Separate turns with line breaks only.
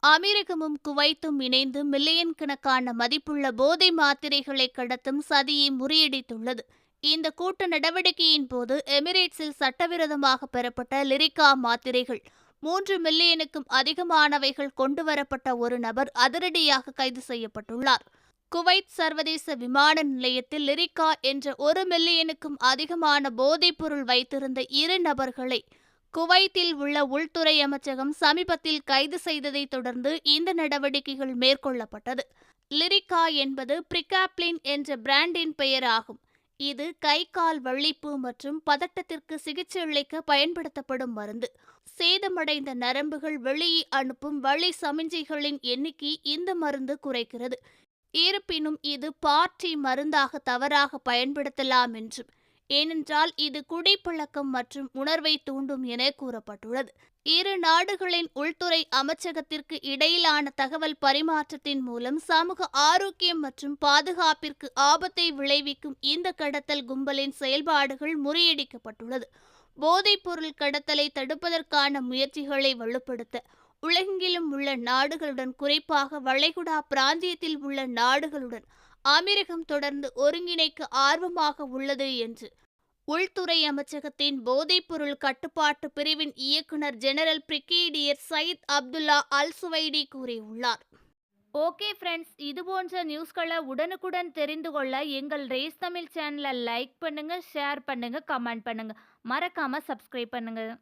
அமெரிக்கமும் குவைத்தும் இணைந்து மில்லியன் கணக்கான மதிப்புள்ள போதை மாத்திரைகளை கடத்தும் சதியை முறியடித்துள்ளது. இந்த கூட்டு நடவடிக்கையின் போது எமிரேட்ஸில் சட்டவிரோதமாக பெறப்பட்ட லிரிக்கா மாத்திரைகள் மூன்று மில்லியனுக்கும் அதிகமானவைகள் கொண்டுவரப்பட்ட ஒரு நபர் அதிரடியாக கைது செய்யப்பட்டுள்ளார். குவைத் சர்வதேச விமான நிலையத்தில் லிரிக்கா என்ற ஒரு மில்லியனுக்கும் அதிகமான போதைப்பொருள் வைத்திருந்த இரு நபர்களை குவைத்தில் உள்ள உள்துறை அமைச்சகம் சமீபத்தில் கைது செய்ததை தொடர்ந்து இந்த நடவடிக்கைகள் மேற்கொள்ளப்பட்டது. லிரிகா என்பது பிரிகாப்ளின் என்ற பிராண்டின் பெயர் ஆகும் இது கை கால் வள்ளிப்பு மற்றும் பதட்டத்திற்கு சிகிச்சை அளிக்க பயன்படுத்தப்படும் மருந்து. சேதமடைந்த நரம்புகள் வெளியே அனுப்பும் வழி சமிஞ்சைகளின் எண்ணிக்கை இந்த மருந்து குறைக்கிறது. இருப்பினும் இது பார்ட்டி மருந்தாக தவறாக பயன்படுத்தலாம் என்றும் ஏனென்றால் இது குடிப்பழக்கம் மற்றும் உணர்வை தூண்டும் என கூறப்பட்டுள்ளது. இரு நாடுகளின் உள்துறை அமைச்சகத்திற்கு இடையிலான தகவல் பரிமாற்றத்தின் மூலம் சமூக ஆரோக்கியம் மற்றும் பாதுகாப்பிற்கு ஆபத்தை விளைவிக்கும் இந்த கடத்தல் கும்பலின் செயல்பாடுகள் முறியடிக்கப்பட்டுள்ளது. போதைப்பொருள் கடத்தலை தடுப்பதற்கான முயற்சிகளை வலுப்படுத்த உலகெங்கிலும் உள்ள நாடுகளுடன் குறிப்பாக வளைகுடா பிராந்தியத்தில் உள்ள நாடுகளுடன் அமீரகம் தொடர்ந்து ஒருங்கிணைக்க ஆர்வமாக உள்ளது என்று. உள்துறை அமைச்சகத்தின் போதைப்பொருள் கட்டுப்பாட்டு பிரிவின் இயக்குனர் general brigadier Saeed Abdullah Al Suwaidi கூறியுள்ளார். ஓகே ஃப்ரெண்ட்ஸ் இது போன்ற நியூஸ்களை உடனுக்குடன் தெரிந்து கொள்ள எங்கள் ரேஸ் தமிழ் சேனலை லைக் பண்ணுங்கள் ஷேர் பண்ணுங்கள் கமெண்ட் பண்ணுங்கள் மறக்காமல் சப்ஸ்கிரைப் பண்ணுங்கள்